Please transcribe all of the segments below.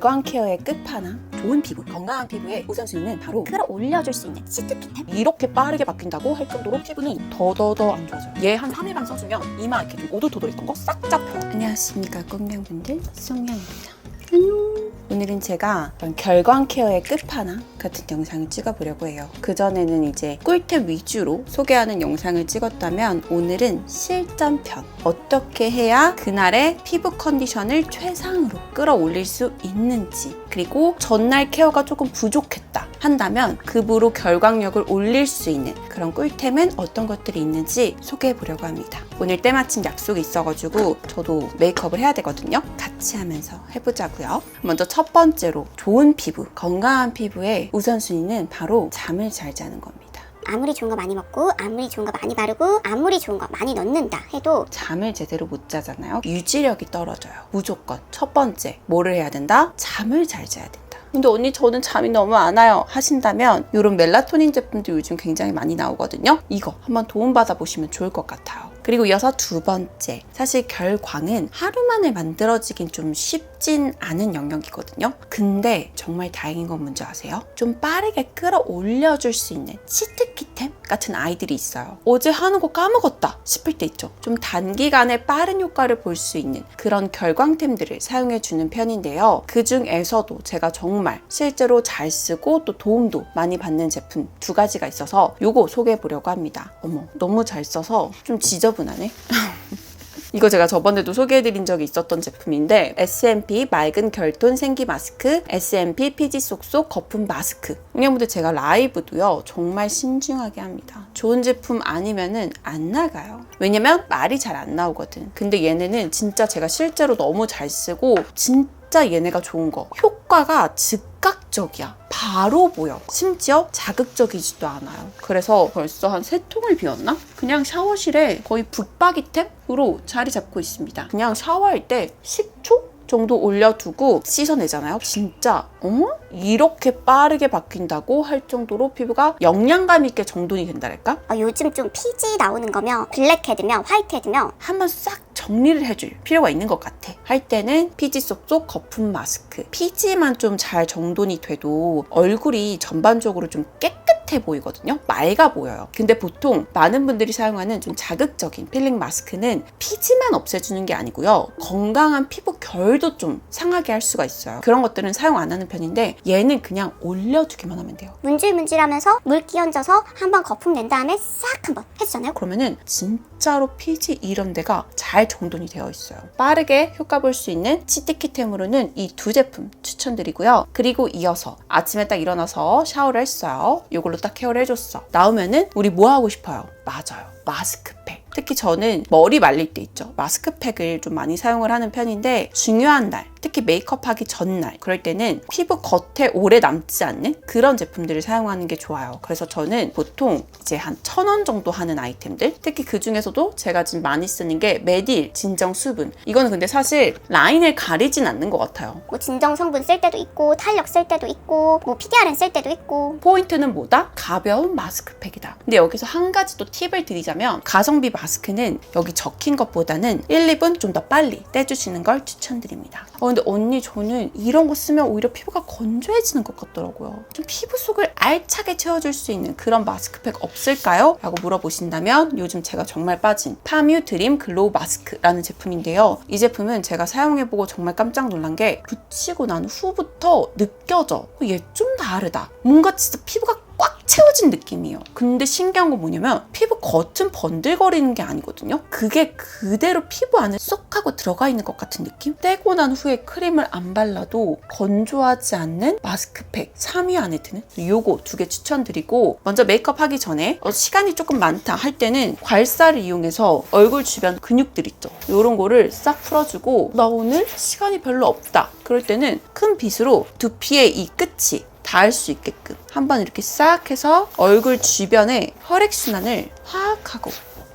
건강 케어의 끝판왕, 좋은 피부, 건강한 피부의 우선순위는 바로 끌어올려줄 수 있는 시트키템? 이렇게 빠르게 바뀐다고 할 정도로 피부는 더더더 안 좋아져요. 얘 한 3일만 써주면 이마 이렇게 좀 오돌토돌했던 거 싹 잡혀. 안녕하십니까 꽁냥분들 송냥입니다. 안녕. 오늘은 제가 결광 케어의 끝판왕 같은 영상을 찍어보려고 해요. 그전에는 이제 꿀템 위주로 소개하는 영상을 찍었다면 오늘은 실전편. 어떻게 해야 그날의 피부 컨디션을 최상으로 끌어올릴 수 있는지 그리고 전날 케어가 조금 부족했다 한다면 급으로 결광력을 올릴 수 있는 그런 꿀템은 어떤 것들이 있는지 소개해 보려고 합니다. 오늘 때마침 약속이 있어가지고 저도 메이크업을 해야 되거든요. 같이 하면서 해보자고요. 먼저 첫 번째로 좋은 피부, 건강한 피부의 우선순위는 바로 잠을 잘 자는 겁니다. 아무리 좋은 거 많이 먹고 아무리 좋은 거 많이 바르고 아무리 좋은 거 많이 넣는다 해도 잠을 제대로 못 자잖아요. 유지력이 떨어져요. 무조건. 첫 번째, 뭐를 해야 된다? 잠을 잘 자야 된다. 근데 언니 저는 잠이 너무 안 와요 하신다면 이런 멜라토닌 제품도 요즘 굉장히 많이 나오거든요. 이거 한번 도움받아 보시면 좋을 것 같아요. 그리고 이어서 두 번째, 사실 결광은 하루 만에 만들어지긴 좀 쉽진 않은 영역이거든요. 근데 정말 다행인 건 뭔지 아세요? 좀 빠르게 끌어올려줄 수 있는 치트키템 같은 아이들이 있어요. 어제 하는 거 까먹었다 싶을 때 있죠. 좀 단기간에 빠른 효과를 볼 수 있는 그런 결광템들을 사용해 주는 편인데요. 그 중에서도 제가 정말 실제로 잘 쓰고 또 도움도 많이 받는 제품 두 가지가 있어서 요거 소개해 보려고 합니다. 어머, 너무 잘 써서 좀 지저분하네. 이거 제가 저번에도 소개해드린 적이 있었던 제품인데 S&P 맑은 결톤 생기 마스크, S&P 피지 쏙쏙 거품 마스크. 응용분들 제가 라이브도요 정말 신중하게 합니다. 좋은 제품 아니면은 안 나가요. 왜냐면 말이 잘 안 나오거든. 근데 얘네는 진짜 제가 실제로 너무 잘 쓰고 진짜 얘네가 좋은 거. 효과가 즉 각적이야. 바로 보여. 심지어 자극적이지도 않아요. 그래서 벌써 한 세 통을 비웠나? 그냥 샤워실에 거의 붙박이템으로 자리 잡고 있습니다. 그냥 샤워할 때 10초? 정도 올려두고 씻어내잖아요. 진짜 어머 이렇게 빠르게 바뀐다고 할 정도로 피부가 영양감 있게 정돈이 된다랄까? 어, 요즘 좀 피지 나오는 거면 블랙헤드면 화이트헤드면 한번 싹 정리를 해줄 필요가 있는 것 같아. 할 때는 피지 쏙쏙 거품 마스크. 피지만 좀 잘 정돈이 돼도 얼굴이 전반적으로 좀 깨끗 해 보이거든요. 맑아 보여요. 근데 보통 많은 분들이 사용하는 좀 자극적인 필링 마스크는 피지만 없애주는 게 아니고요. 건강한 피부 결도 좀 상하게 할 수가 있어요. 그런 것들은 사용 안 하는 편인데 얘는 그냥 올려주기만 하면 돼요. 문질문질하면서 물기 얹어서 한번 거품 낸 다음에 싹 한번 해주잖아요. 그러면은 진짜로 피지 이런 데가 잘 정돈이 되어 있어요. 빠르게 효과 볼 수 있는 치트키템으로는 이 두 제품 추천드리고요. 그리고 이어서 아침에 딱 일어나서 샤워를 했어요. 이걸로 딱 케어를 해줬어. 나오면은 우리 뭐 하고 싶어요? 맞아요. 마스크팩. 특히 저는 머리 말릴 때 있죠. 마스크팩을 좀 많이 사용을 하는 편인데 중요한 날, 특히 메이크업 하기 전날 그럴 때는 피부 겉에 오래 남지 않는 그런 제품들을 사용하는 게 좋아요. 그래서 저는 보통 이제 한 천 원 정도 하는 아이템들 특히 그 중에서도 제가 지금 많이 쓰는 게 메딜 진정 수분 이거는 근데 사실 라인을 가리진 않는 것 같아요. 뭐 진정 성분 쓸 때도 있고 탄력 쓸 때도 있고 뭐 PDRN 쓸 때도 있고 포인트는 뭐다? 가벼운 마스크팩이다. 근데 여기서 한 가지 또 팁을 드리자면 가성비 마스크는 여기 적힌 것보다는 1, 2분 좀 더 빨리 떼주시는 걸 추천드립니다. 어, 근데 언니 저는 이런 거 쓰면 오히려 피부가 건조해지는 것 같더라고요. 좀 피부 속을 알차게 채워줄 수 있는 그런 마스크팩 없을까요? 라고 물어보신다면 요즘 제가 정말 빠진 파뮤 드림 글로우 마스크라는 제품인데요. 이 제품은 제가 사용해보고 정말 깜짝 놀란 게 붙이고 난 후부터 느껴져. 얘 좀 다르다. 뭔가 진짜 피부가 꽉 채워진 느낌이에요. 근데 신기한 건 뭐냐면 피부 겉은 번들거리는 게 아니거든요. 그게 그대로 피부 안에 쏙 하고 들어가 있는 것 같은 느낌? 떼고 난 후에 크림을 안 발라도 건조하지 않는 마스크팩 3위 안에 드는 요거 두 개 추천드리고 먼저 메이크업 하기 전에 어, 시간이 조금 많다 할 때는 괄사를 이용해서 얼굴 주변 근육들 있죠. 요런 거를 싹 풀어주고 나 오늘 시간이 별로 없다. 그럴 때는 큰 빗으로 두피의 이 끝이 닿을 수 있게끔 한번 이렇게 싹 해서 얼굴 주변에 혈액순환을 확 하고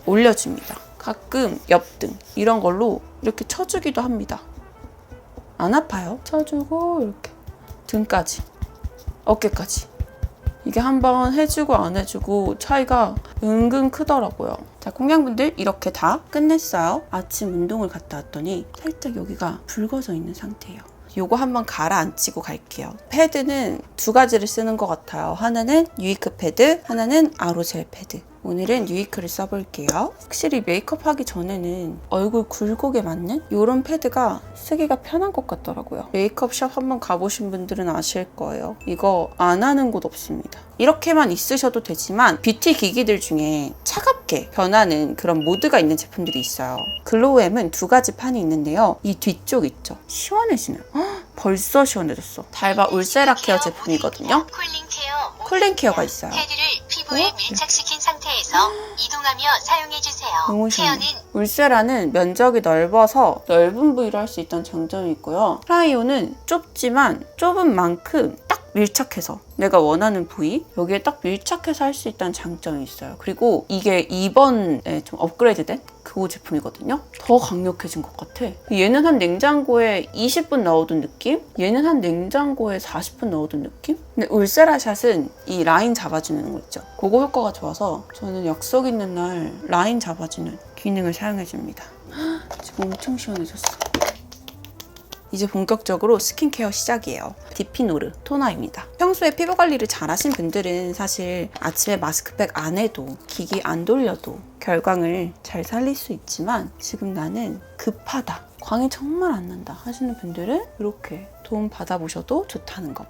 올려줍니다. 가끔 옆등 이런 걸로 이렇게 쳐주기도 합니다. 안 아파요. 쳐주고 이렇게 등까지 어깨까지 이게 한번 해주고 안 해주고 차이가 은근 크더라고요. 자, 공양분들 이렇게 다 끝냈어요. 아침 운동을 갔다 왔더니 살짝 여기가 붉어져 있는 상태예요. 요거 한번 가라앉히고 갈게요. 패드는 두 가지를 쓰는 것 같아요. 하나는 유이크 패드, 하나는 아로젤 패드. 오늘은 유이크를 써볼게요. 확실히 메이크업 하기 전에는 얼굴 굴곡에 맞는 이런 패드가 쓰기가 편한 것 같더라고요. 메이크업샵 한번 가보신 분들은 아실 거예요. 이거 안 하는 곳 없습니다. 이렇게만 있으셔도 되지만 뷰티 기기들 중에 차갑게 변하는 그런 모드가 있는 제품들이 있어요. 글로우엠은 두 가지 판이 있는데요. 이 뒤쪽 있죠? 시원해지는. 헉, 벌써 시원해졌어. 달바 울세라 케어 제품이거든요. 쿨링 케어 모드 쿨링 케어가 있어요. 패드를 피부에 어? 밀착시킨 상태에서 이동하며 사용해 주세요. 너무. 케어는 울세라는 면적이 넓어서 넓은 부위를 할수 있다는 장점이 있고요. 프라이오는 좁지만 좁은 만큼 딱 밀착해서 내가 원하는 부위 여기에 딱 밀착해서 할 수 있다는 장점이 있어요. 그리고 이게 이번에 좀 업그레이드된 그 제품이거든요. 더 강력해진 것 같아. 얘는 한 냉장고에 20분 넣어둔 느낌? 얘는 한 냉장고에 40분 넣어둔 느낌? 근데 울세라 샷은 이 라인 잡아주는 거 있죠. 그거 효과가 좋아서 저는 약속 있는 날 라인 잡아주는 기능을 사용해줍니다. 지금 엄청 시원해졌어. 이제 본격적으로 스킨케어 시작이에요. 디피노르 토너입니다. 평소에 피부 관리를 잘 하신 분들은 사실 아침에 마스크팩 안 해도 기기 안 돌려도 결광을 잘 살릴 수 있지만 지금 나는 급하다. 광이 정말 안 난다 하시는 분들은 이렇게 도움 받아보셔도 좋다는 거.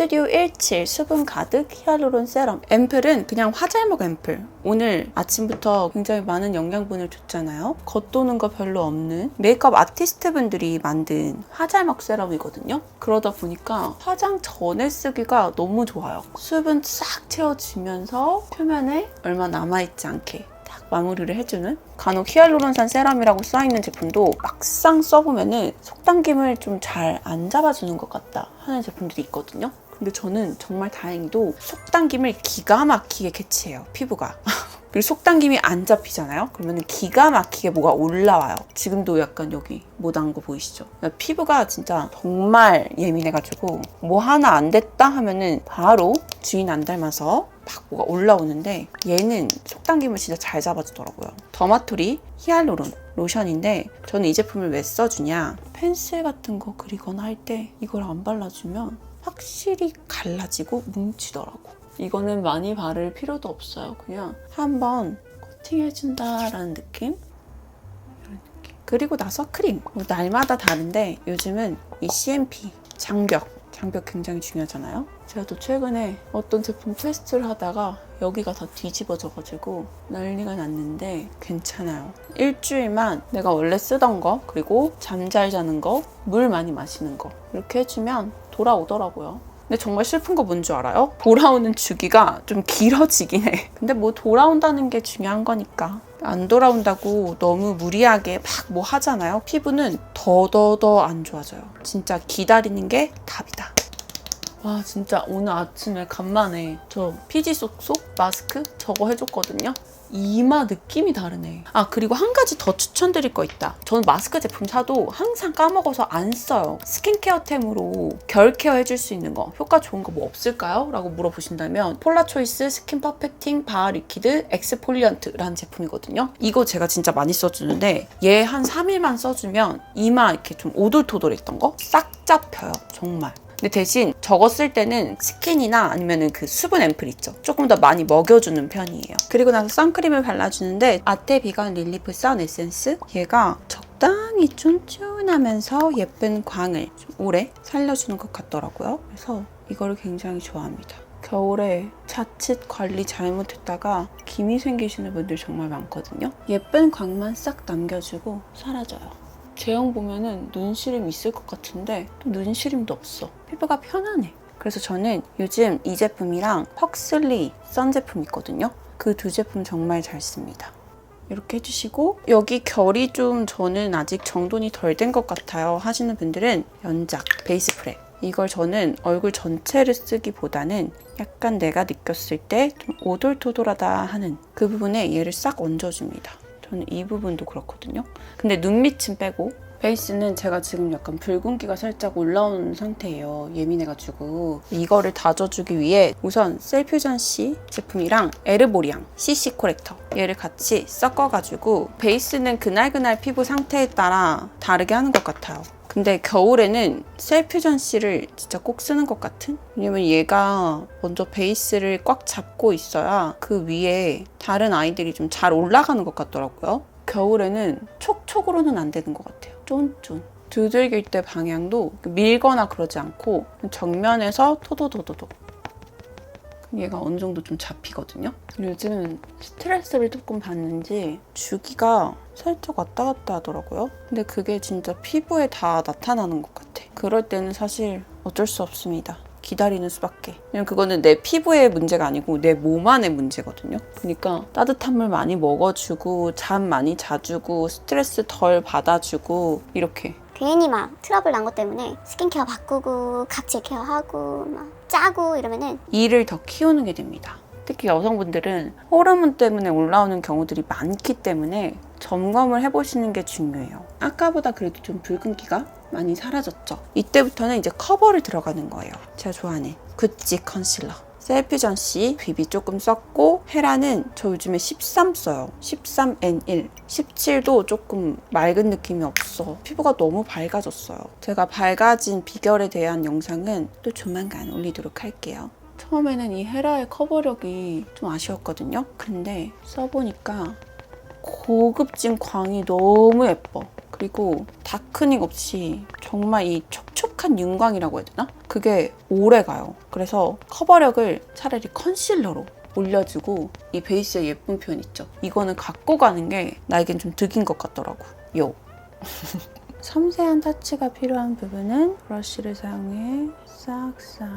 스튜디오 17 수분 가득 히알루론 세럼. 앰플은 그냥 화잘먹 앰플. 오늘 아침부터 굉장히 많은 영양분을 줬잖아요. 겉도는 거 별로 없는 메이크업 아티스트 분들이 만든 화잘먹 세럼이거든요. 그러다 보니까 화장 전에 쓰기가 너무 좋아요. 수분 싹 채워지면서 표면에 얼마 남아있지 않게 딱 마무리를 해주는 간혹 히알루론산 세럼이라고 써있는 제품도 막상 써보면은 속당김을 좀 잘 안 잡아주는 것 같다 하는 제품들이 있거든요. 근데 저는 정말 다행히도 속당김을 기가 막히게 캐치해요, 피부가. 그리고 속당김이 안 잡히잖아요? 그러면 기가 막히게 뭐가 올라와요. 지금도 약간 여기 못한 거 보이시죠? 그러니까 피부가 진짜 정말 예민해가지고 뭐 하나 안 됐다 하면은 바로 주인 안 닮아서 막 뭐가 올라오는데 얘는 속당김을 진짜 잘 잡아주더라고요. 더마토리 히알루론 로션인데 저는 이 제품을 왜 써주냐 펜슬 같은 거 그리거나 할 때 이걸 안 발라주면 확실히 갈라지고 뭉치더라고. 이거는 많이 바를 필요도 없어요. 그냥 한번 코팅해준다라는 느낌? 이런 느낌. 그리고 나서 크림. 뭐 날마다 다른데 요즘은 이 CMP 장벽. 장벽 굉장히 중요하잖아요. 제가 또 최근에 어떤 제품 테스트를 하다가 여기가 다 뒤집어져가지고 난리가 났는데 괜찮아요. 일주일만 내가 원래 쓰던 거 그리고 잠 잘 자는 거, 물 많이 마시는 거 이렇게 해주면 돌아오더라고요. 근데 정말 슬픈 거 뭔 줄 알아요? 돌아오는 주기가 좀 길어지긴 해. 근데 뭐 돌아온다는 게 중요한 거니까. 안 돌아온다고 너무 무리하게 막 뭐 하잖아요. 피부는 더더더 안 좋아져요. 진짜 기다리는 게 답이다. 와 진짜 오늘 아침에 간만에 저 피지 쏙쏙 마스크 저거 해줬거든요. 이마 느낌이 다르네. 아 그리고 한 가지 더 추천드릴 거 있다. 저는 마스크 제품 사도 항상 까먹어서 안 써요. 스킨케어템으로 결 케어 해줄 수 있는 거 효과 좋은 거 뭐 없을까요? 라고 물어보신다면 폴라초이스 스킨 퍼펙팅 바하 리퀴드 엑스폴리언트라는 제품이거든요. 이거 제가 진짜 많이 써주는데 얘 한 3일만 써주면 이마 이렇게 좀 오돌토돌했던 거 싹 잡혀요. 정말. 근데 대신 쓸 때는 스킨이나 아니면은 그 수분 앰플 있죠. 조금 더 많이 먹여주는 편이에요. 그리고 나서 선크림을 발라주는데 아테 비건 릴리프 선 에센스 얘가 적당히 쫀쫀하면서 예쁜 광을 좀 오래 살려주는 것 같더라고요. 그래서 이거를 굉장히 좋아합니다. 겨울에 자칫 관리 잘못했다가 김이 생기시는 분들 정말 많거든요. 예쁜 광만 싹 남겨주고 사라져요. 제형 보면은 눈시림 있을 것 같은데 또 눈시림도 없어. 피부가 편안해. 그래서 저는 요즘 이 제품이랑 퍽슬리 선 제품 있거든요. 그 두 제품 정말 잘 씁니다. 이렇게 해주시고 여기 결이 좀 저는 아직 정돈이 덜 된 것 같아요 하시는 분들은 연작 베이스 프레 이걸 저는 얼굴 전체를 쓰기보다는 약간 내가 느꼈을 때 좀 오돌토돌하다 하는 그 부분에 얘를 싹 얹어줍니다. 저는 이 부분도 그렇거든요. 근데 눈 밑은 빼고 베이스는 제가 지금 약간 붉은기가 살짝 올라온 상태예요. 예민해가지고 이거를 다져주기 위해 우선 셀퓨전 C 제품이랑 에르보리앙 CC 코렉터 얘를 같이 섞어가지고 베이스는 그날그날 피부 상태에 따라 다르게 하는 것 같아요. 근데 겨울에는 셀퓨전 C를 진짜 꼭 쓰는 것 같은? 왜냐면 얘가 먼저 베이스를 꽉 잡고 있어야 그 위에 다른 아이들이 좀 잘 올라가는 것 같더라고요. 겨울에는 촉촉으로는 안 되는 것 같아요. 쫀쫀. 두들길 때 방향도 밀거나 그러지 않고 정면에서 토도도도도. 얘가 어느 정도 좀 잡히거든요. 요즘은 스트레스를 조금 받는지 주기가 살짝 왔다 갔다 하더라고요. 근데 그게 진짜 피부에 다 나타나는 것 같아. 그럴 때는 사실 어쩔 수 없습니다. 기다리는 수밖에. 왜냐면 그거는 내 피부의 문제가 아니고 내 몸 안의 문제거든요. 그러니까 따뜻한 물 많이 먹어주고 잠 많이 자주고 스트레스 덜 받아주고 이렇게 괜히 막 트러블 난 것 때문에 스킨케어 바꾸고 각질 케어하고 막 짜고 이러면은 이를 더 키우는 게 됩니다. 특히 여성분들은 호르몬 때문에 올라오는 경우들이 많기 때문에 점검을 해보시는 게 중요해요. 아까보다 그래도 좀 붉은기가 많이 사라졌죠. 이때부터는 이제 커버를 들어가는 거예요. 제가 좋아하는 구찌 컨실러. 셀퓨전 C 비비 조금 썼고 헤라는 저 요즘에 13 써요. 13N1. 17도 조금 맑은 느낌이 없어. 피부가 너무 밝아졌어요. 제가 밝아진 비결에 대한 영상은 또 조만간 올리도록 할게요. 처음에는 이 헤라의 커버력이 좀 아쉬웠거든요. 근데 써보니까 고급진 광이 너무 예뻐. 그리고 다크닝 없이 정말 이 촉촉한 윤광이라고 해야 되나? 그게 오래 가요. 그래서 커버력을 차라리 컨실러로 올려주고 이 베이스의 예쁜 표현 있죠. 이거는 갖고 가는 게 나에겐 좀 득인 것 같더라고. 요. 섬세한 타치가 필요한 부분은 브러쉬를 사용해 싹싹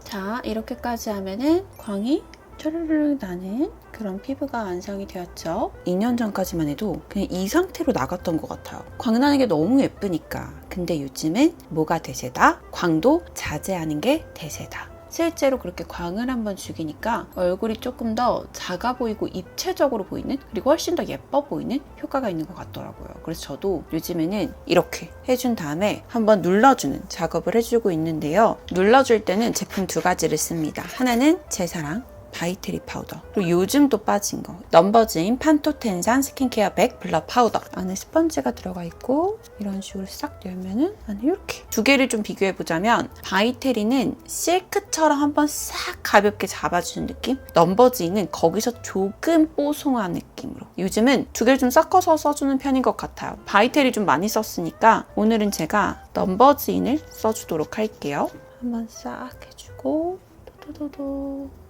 자 이렇게까지 하면은 광이 쭈르르 나는 그런 피부가 완성이 되었죠. 2년 전까지만 해도 그냥 이 상태로 나갔던 것 같아요. 광 나는 게 너무 예쁘니까. 근데 요즘은 뭐가 대세다? 광도 자제하는 게 대세다. 실제로 그렇게 광을 한번 죽이니까 얼굴이 조금 더 작아 보이고 입체적으로 보이는 그리고 훨씬 더 예뻐 보이는 효과가 있는 것 같더라고요. 그래서 저도 요즘에는 이렇게 해준 다음에 한번 눌러주는 작업을 해주고 있는데요. 눌러줄 때는 제품 두 가지를 씁니다. 하나는 제 사랑 바이테리 파우더. 그리고 요즘 또 빠진 거. 넘버즈인 판토텐산 스킨케어 백 블러 파우더. 안에 스펀지가 들어가 있고 이런 식으로 싹 열면은 안에 이렇게. 두 개를 좀 비교해 보자면 바이테리는 실크처럼 한번 싹 가볍게 잡아주는 느낌? 넘버즈인은 거기서 조금 뽀송한 느낌으로. 요즘은 두 개를 좀 섞어서 써주는 편인 것 같아요. 바이테리 좀 많이 썼으니까 오늘은 제가 넘버즈인을 써주도록 할게요. 한번 싹 해주고 도도도도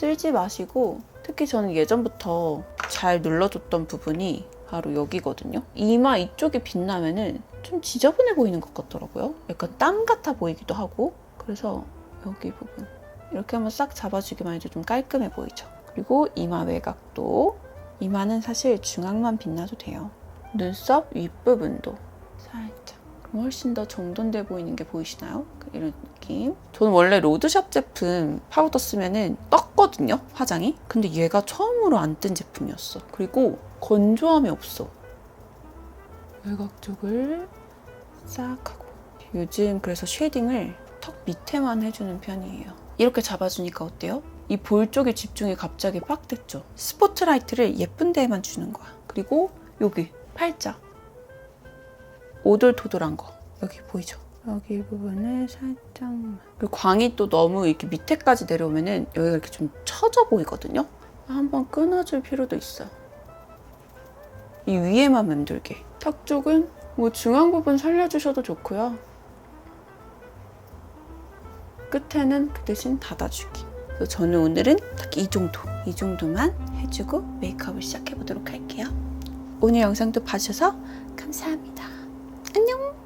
쓸지 마시고 특히 저는 예전부터 잘 눌러줬던 부분이 바로 여기거든요. 이마 이쪽이 빛나면은 좀 지저분해 보이는 것 같더라고요. 약간 땀 같아 보이기도 하고 그래서 여기 부분 이렇게 한번 싹 잡아주기만 해도 좀 깔끔해 보이죠. 그리고 이마 외곽도 이마는 사실 중앙만 빛나도 돼요. 눈썹 윗부분도 살짝 그럼 훨씬 더 정돈돼 보이는 게 보이시나요? 이런 느낌. 저는 원래 로드샵 제품 파우더 쓰면은 떴거든요, 화장이. 근데 얘가 처음으로 안 뜬 제품이었어. 그리고 건조함이 없어. 외곽 쪽을 싹 하고. 요즘 그래서 쉐딩을 턱 밑에만 해주는 편이에요. 이렇게 잡아주니까 어때요? 이 볼 쪽에 집중이 갑자기 빡 됐죠. 스포트라이트를 예쁜 데에만 주는 거야. 그리고 여기 팔자. 오돌토돌한 거 여기 보이죠? 여기 부분을 살짝만 그리고 광이 또 너무 이렇게 밑에까지 내려오면은 여기가 이렇게 좀 처져 보이거든요? 한번 끊어줄 필요도 있어요. 이 위에만 맴돌게. 턱 쪽은 뭐 중앙 부분 살려주셔도 좋고요. 끝에는 그 대신 닫아주기. 그래서 저는 오늘은 딱 이 정도 이 정도만 해주고 메이크업을 시작해 보도록 할게요. 오늘 영상도 봐주셔서 감사합니다